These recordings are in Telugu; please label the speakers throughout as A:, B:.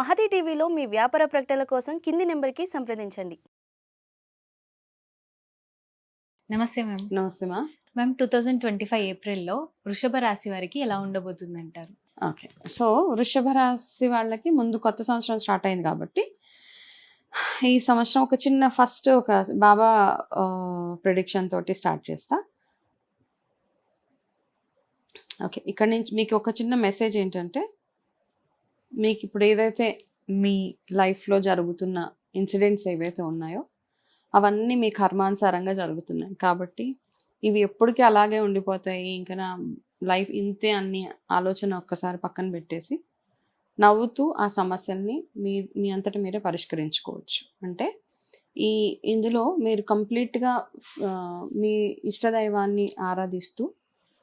A: మహతి టీవీలో మీ వ్యాపార ప్రకటనల కోసం కింది నెంబర్కి సంప్రదించండి.
B: నమస్తే మ్యామ్.
C: నమస్తే మా
B: ma'am two thousand twenty five ఏప్రిల్లో వృషభ రాశి వారికి ఎలా ఉండబోతుంది అంటారు
C: ఓకే. సో వృషభ రాశి వాళ్ళకి ముందు కొత్త సంవత్సరం స్టార్ట్ అయింది కాబట్టి ఈ సంవత్సరం ఒక చిన్న ఫస్ట్ ఒక బాబా ప్రిడిక్షన్ తోటి స్టార్ట్ చేస్తా. ఓకే. ఇక్కడ నుంచి మీకు ఒక చిన్న మెసేజ్ ఏంటంటే మీకు ఇప్పుడు ఏదైతే మీ లైఫ్లో జరుగుతున్న ఇన్సిడెంట్స్ ఏవైతే ఉన్నాయో అవన్నీ మీ కర్మానుసారంగా జరుగుతున్నాయి. కాబట్టి ఇవి ఎప్పటికీ అలాగే ఉండిపోతాయి. ఇంకా నా లైఫ్ ఇంతే అన్ని ఆలోచన ఒక్కసారి పక్కన పెట్టేసి నవ్వుతూ ఆ సమస్యల్ని మీ మీ అంతటి మీరే పరిష్కరించుకోవచ్చు. అంటే ఈ ఇందులో మీరు కంప్లీట్గా మీ ఇష్టదైవాన్ని ఆరాధిస్తూ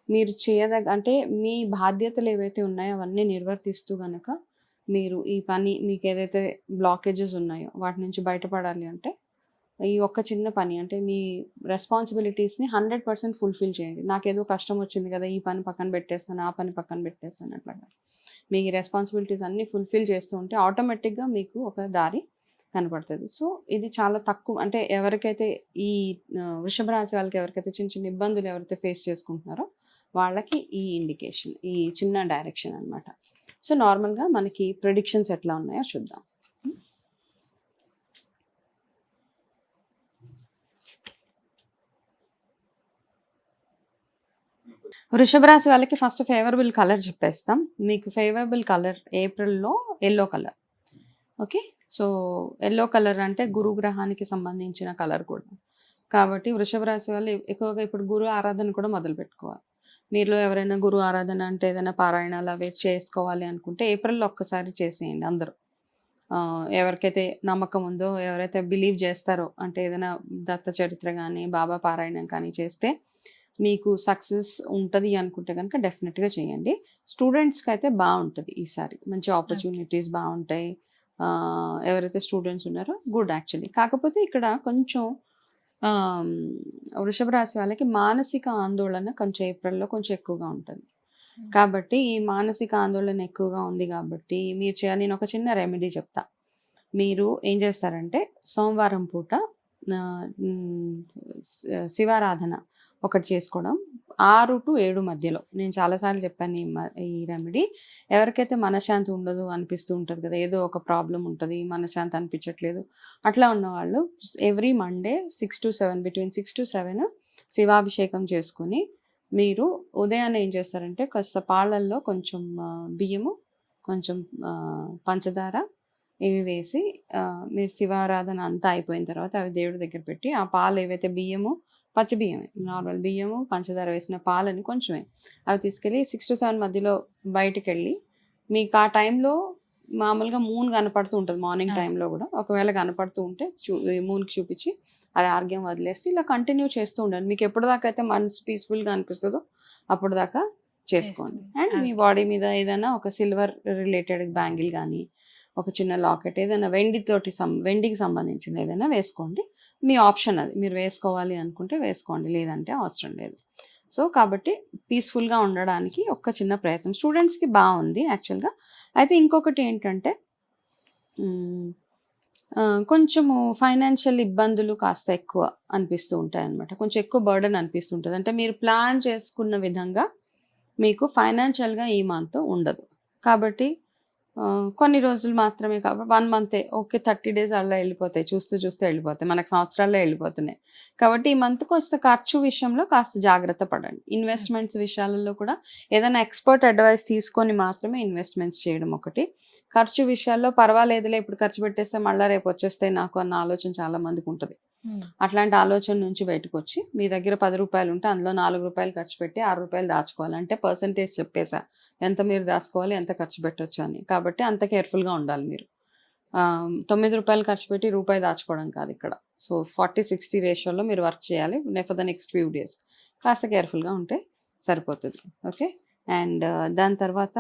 C: మీరు చేయదగ అంటే మీ బాధ్యతలు ఏవైతే ఉన్నాయో అవన్నీ నిర్వర్తిస్తూ గనక మీరు ఈ పని మీకు ఏదైతే బ్లాకేజెస్ ఉన్నాయో వాటి నుంచి బయటపడాలి అంటే ఈ ఒక్క చిన్న పని అంటే మీ రెస్పాన్సిబిలిటీస్ని హండ్రెడ్ పర్సెంట్ ఫుల్ఫిల్ చేయండి. నాకేదో కష్టం వచ్చింది కదా ఈ పని పక్కన పెట్టేస్తాను ఆ పని పక్కన పెట్టేస్తాను అట్లాగా. మీ రెస్పాన్సిబిలిటీస్ అన్నీ ఫుల్ఫిల్ చేస్తూ ఉంటే ఆటోమేటిక్గా మీకు ఒక దారి కనపడుతుంది. సో ఇది చాలా తక్కువ అంటే ఎవరికైతే ఈ వృషభ రాశి వాళ్ళకి ఎవరికైతే చిన్న చిన్న ఇబ్బందులు ఎవరైతే ఫేస్ చేసుకుంటున్నారో వాళ్ళకి ఈ ఇండికేషన్ ఈ చిన్న డైరెక్షన్ అన్నమాట. సో నార్మల్గా మనకి ప్రిడిక్షన్స్ ఎట్లా ఉన్నాయో చూద్దాం. వృషభ రాశి వాళ్ళకి ఫస్ట్ ఫేవరబుల్ కలర్ చెప్పేస్తాం. మీకు ఫేవరబుల్ కలర్ ఏప్రిల్లో yellow colour. Okay? So yellow colour అంటే గురు గ్రహానికి సంబంధించిన కలర్ కూడా. కాబట్టి వృషభ రాశి వాళ్ళు ఎక్కువగా ఇప్పుడు గురు ఆరాధన కూడా మొదలు పెట్టుకోవాలి మీలో ఎవరైనా గురు ఆరాధన అంటే ఏదైనా పారాయణాలు అవి చేసుకోవాలి అనుకుంటే ఏప్రిల్లో ఒక్కసారి చేసేయండి అందరూ. ఎవరికైతే నమ్మకం ఉందో ఎవరైతే బిలీవ్ చేస్తారో అంటే ఏదైనా దత్త చరిత్ర కానీ బాబా పారాయణం కానీ చేస్తే మీకు సక్సెస్ ఉంటుంది అనుకుంటే కనుక డెఫినెట్గా చేయండి. స్టూడెంట్స్కి అయితే బాగుంటుంది ఈసారి. మంచి ఆపర్చునిటీస్ బాగుంటాయి. ఎవరైతే స్టూడెంట్స్ ఉన్నారో గుడ్ యాక్చువల్లీ. కాకపోతే ఇక్కడ కొంచెం వృషభ రాశి వాళ్ళకి మానసిక ఆందోళన కొంచెం ఏప్రిల్లో కొంచెం ఎక్కువగా ఉంటుంది. కాబట్టి ఈ మానసిక ఆందోళన ఎక్కువగా ఉంది కాబట్టి మీరు చేయాలి నేను ఒక చిన్న రెమెడీ చెప్తా. మీరు ఏం చేస్తారంటే సోమవారం పూట శివారాధన ఒకటి చేసుకోవడం ఆరు టు ఏడు మధ్యలో. నేను చాలాసార్లు చెప్పాను ఈ మ- ఈ రెమెడీ ఎవరికైతే మనశ్శాంతి ఉండదు అనిపిస్తూ ఉంటుంది కదా ఏదో ఒక ప్రాబ్లం ఉంటుంది మనశ్శాంతి అనిపించట్లేదు. అట్లా ఉన్నవాళ్ళు every Monday six to seven between six to seven శివాభిషేకం చేసుకుని మీరు ఉదయాన్నే ఏం చేస్తారంటే కాస్త పాలల్లో కొంచెం బియ్యము కొంచెం పంచదార ఇవి వేసి మీరు శివారాధన అంతా అయిపోయిన తర్వాత అవి దేవుడి దగ్గర పెట్టి ఆ పాలు ఏవైతే బియ్యము పచ్చి బియ్యమే నార్మల్ బియ్యము పంచదార వేసిన పాలని కొంచెమే. అవి తీసుకెళ్ళి సిక్స్ టు సెవెన్ మధ్యలో బయటికి వెళ్ళి మీకు ఆ టైంలో మామూలుగా మూన్ కనపడుతూ ఉంటుంది మార్నింగ్. టైంలో కూడా. ఒకవేళ కనపడుతూ ఉంటే చూ మూన్కి చూపించి అది ఆర్గ్యం వదిలేసి ఇలా కంటిన్యూ చేస్తూ ఉండండి. మీకు ఎప్పుడు దాకా అయితే మనసు పీస్ఫుల్గా అనిపిస్తుందో అప్పుడు దాకా చేసుకోండి
B: చేసుకోండి.
C: అండ్ మీ బాడీ మీద ఏదైనా ఒక సిల్వర్ రిలేటెడ్ బ్యాంగిల్ కానీ ఒక చిన్న లాకెట్ ఏదైనా వెండితోటి సం వెండికి సంబంధించిన ఏదైనా వేసుకోండి. మీ ఆప్షన్ అది. మీరు వేసుకోవాలి అనుకుంటే వేసుకోండి. లేదంటే అవసరం లేదు. సో కాబట్టి పీస్ఫుల్గా ఉండడానికి ఒక చిన్న ప్రయత్నం. స్టూడెంట్స్కి బాగుంది యాక్చువల్గా అయితే ఇంకొకటి ఏంటంటే కొంచెము ఫైనాన్షియల్ ఇబ్బందులు కాస్త ఎక్కువ అనిపిస్తూ ఉంటాయి అనమాట కొంచెం ఎక్కువ బర్డన్ అనిపిస్తుంటుంది అంటే మీరు ప్లాన్ చేసుకున్న విధంగా మీకు ఫైనాన్షియల్గా ఈ మంత్ ఉండదు. కాబట్టి కొన్ని రోజులు మాత్రమే కాబట్టి వన్ మంతే ఓకే థర్టీ డేస్ అలా వెళ్ళిపోతాయి చూస్తూ చూస్తూ వెళ్ళిపోతాయి మనకు సంవత్సరాల్లో వెళ్ళిపోతున్నాయి. కాబట్టి ఈ మంత్ కొంచెం ఖర్చు విషయంలో కాస్త జాగ్రత్త పడండి. ఇన్వెస్ట్మెంట్స్ విషయాలలో కూడా ఏదైనా ఎక్స్పర్ట్ అడ్వైస్ తీసుకొని మాత్రమే ఇన్వెస్ట్మెంట్స్ చేయడం ఒకటి. ఖర్చు విషయాల్లో పర్వాలేదులే ఇప్పుడు ఖర్చు పెట్టేస్తే మళ్ళీ రేపు వచ్చేస్తాయి నాకు అన్న ఆలోచన చాలా మందికి ఉంటుంది. అట్లాంటి ఆలోచన నుంచి బయటకు వచ్చి మీ దగ్గర పది రూపాయలు ఉంటే అందులో నాలుగు రూపాయలు ఖర్చు పెట్టి ఆరు రూపాయలు దాచుకోవాలి. అంటే పర్సంటేజ్ చెప్పేసా ఎంత మీరు దాచుకోవాలి ఎంత ఖర్చు పెట్టొచ్చు అని. కాబట్టి అంత కేర్ఫుల్గా ఉండాలి మీరు. తొమ్మిది రూపాయలు ఖర్చు పెట్టి రూపాయి దాచుకోవడం కాదు ఇక్కడ. సో ఫార్టీ సిక్స్టీ రేషియోలో మీరు వర్క్ చేయాలి for the next few days కాస్త కేర్ఫుల్గా ఉంటే సరిపోతుంది. ఓకే? అండ్ దాని తర్వాత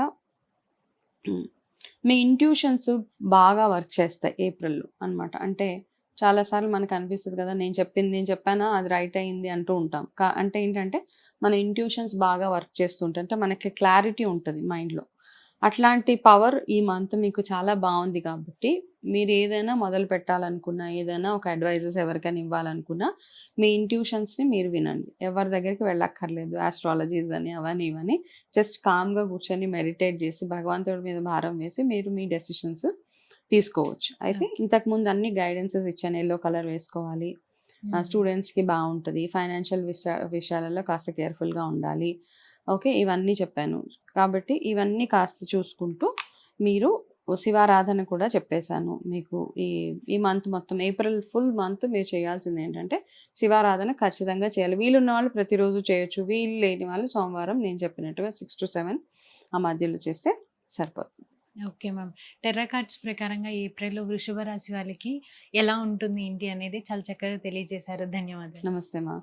C: మీ ఇంట్యూషన్స్ బాగా వర్క్ చేస్తాయి ఏప్రిల్లో అన్నమాట. అంటే చాలాసార్లు మనకు అనిపిస్తుంది కదా నేను చెప్పింది నేను చెప్పానా అది రైట్ అయింది అంటూ ఉంటాం. కా అంటే ఏంటంటే మన ఇంట్యూషన్స్ బాగా వర్క్ చేస్తుంటే అంటే మనకి క్లారిటీ ఉంటుంది మైండ్లో అట్లాంటి పవర్ ఈ మంత్ మీకు చాలా బాగుంది కాబట్టి మీరు ఏదైనా మొదలు పెట్టాలనుకున్నా ఏదైనా ఒక అడ్వైజెస్ ఎవరికైనా ఇవ్వాలనుకున్నా మీ ఇంట్యూషన్స్ని మీరు వినండి. ఎవరి దగ్గరికి వెళ్ళక్కర్లేదు. ఆస్ట్రాలజీస్ అని అవని ఇవని. జస్ట్ కామ్గా కూర్చొని మెడిటేట్ చేసి భగవంతుడి మీద భారం వేసి మీరు మీ డెసిషన్స్ తీసుకోవచ్చు. అయితే ఇంతకు ముందు అన్ని గైడెన్సెస్ ఇచ్చాను. ఎల్లో కలర్ వేసుకోవాలి. స్టూడెంట్స్కి బాగుంటుంది. ఫైనాన్షియల్ విషయ విషయాలలో కాస్త కేర్ఫుల్గా ఉండాలి. ఓకే ఇవన్నీ చెప్పాను. కాబట్టి ఇవన్నీ కాస్త చూసుకుంటూ మీరు శివారాధన కూడా చెప్పేశాను మీకు. ఈ ఈ మంత్ మొత్తం ఏప్రిల్ ఫుల్ మంత్ మీరు చేయాల్సింది ఏంటంటే శివారాధన ఖచ్చితంగా చేయాలి. వీలున్న వాళ్ళు ప్రతిరోజు చేయొచ్చు. వీలు లేని వాళ్ళు సోమవారం నేను చెప్పినట్టుగా సిక్స్ టు సెవెన్ ఆ మధ్యలో చేస్తే సరిపోతుంది.
B: Okay ma'am. టెర్రా కార్డ్స్ ప్రకారంగా ఏప్రిల్లో వృషభ రాశి వాళ్ళకి ఎలా ఉంటుంది ఏంటి అనేది చాలా చక్కగా తెలియజేశారు. ధన్యవాదాలు.
C: నమస్తే మా